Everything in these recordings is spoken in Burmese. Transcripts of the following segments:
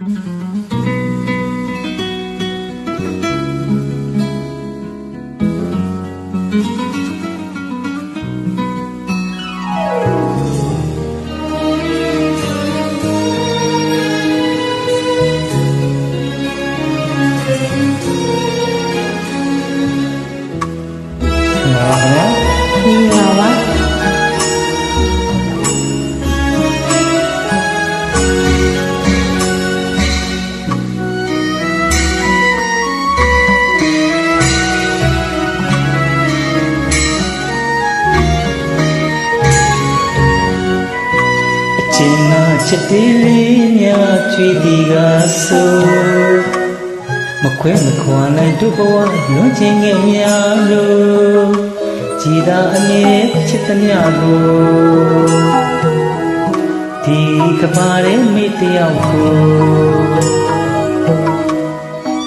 ပါ အချင်းနာချစ်တေးလေးများချွေတီကဆိုမခွဲမခွာနိုင်တို့ဘဝလွန်ချင်းငယ်များလို့ကြည်သာအမြဲချစ်သမျှကိုဒီကပါရဲ့မိတယောက်ကို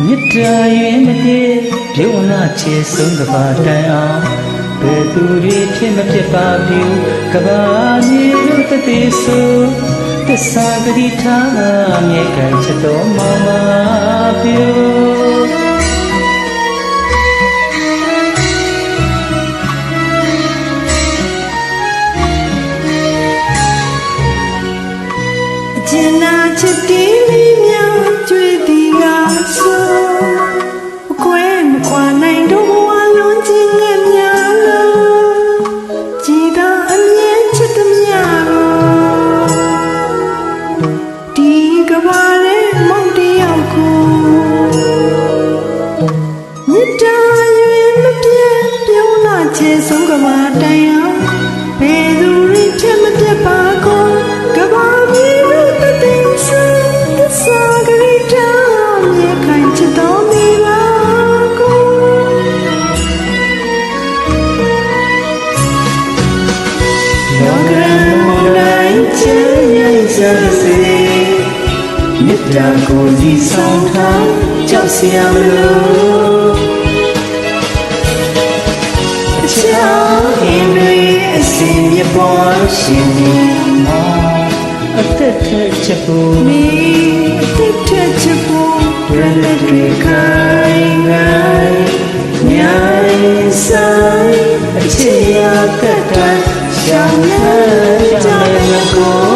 မြစ်တာရင်မတည်ပြုံးနာချေဆုံးကပါတိုင်အောင် ဘယ်သူတွေဖြစ်မဖြစ်ပါဘူးကဘာမြေတို့တည်ဆိုသစ္စာဂတိထားမြေကံချစ်တော်မမပြုအကျဉ်းနာချစ်တီးလေးများကျွေးသည်ကဆို တ်တာကိုဒီဆောင်ထားကြောက်စရာမလိုအချောင်းအင်းတွေအစင်မြပေါ်ရှင်နေမောအသက်ထက်ချက်ဖို့မိအသက်ထက်ချစ်ဖို့ရလက်တွေခိုင်ခိုင်မြိုင်ဆိုင်အချစ်ရကတ်တန်ရှောင်းလဲကြတဲ့ကိုအ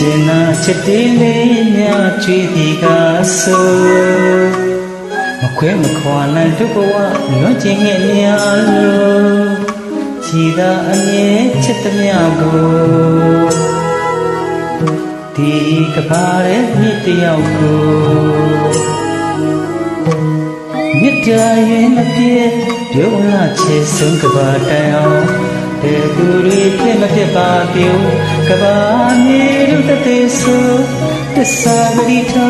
ကျဉ်းနာချစ်တေးလေးများချွေတီကဆိုမခွဲမခွာနိုင်တို့ဘဝလွန်ချင်းငယ်များလို့ကြည်သာအမြဲချစ်သမျှကိုဒီကပါရဲ့မြစ်တယောက်ကိုမြစ်တာရင်မပြည့်ပြုံးလာချေဆုံးကပါတိုင်အောင်တဲ့သူတွေဖြစ်မဖြစ်ပါပြု ကဘာမြေလူတသေးဆိုတစ္ဆာဂရိထာ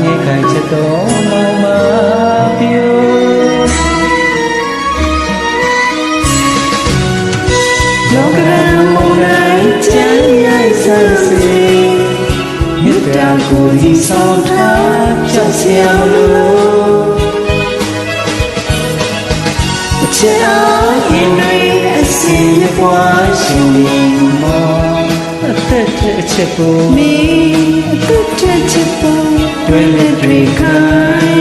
မြေခိုင်ချက်တော်မောင်မာပြိုလောကရန်မုန်တိုင်းချမ်းရိုက်ဆန်းစေမြတ်တာကိုဒီဆောင်ထားဖြတ်ဆရာလို့ချစ်အောင်ရင်တွေအစင်ပွားရှင်မော တ်တဲ့အချက်ကိုမင်းအသက်တဲ့ချက်ပေါ်တွေ့လက်တွေ့ခိုင်း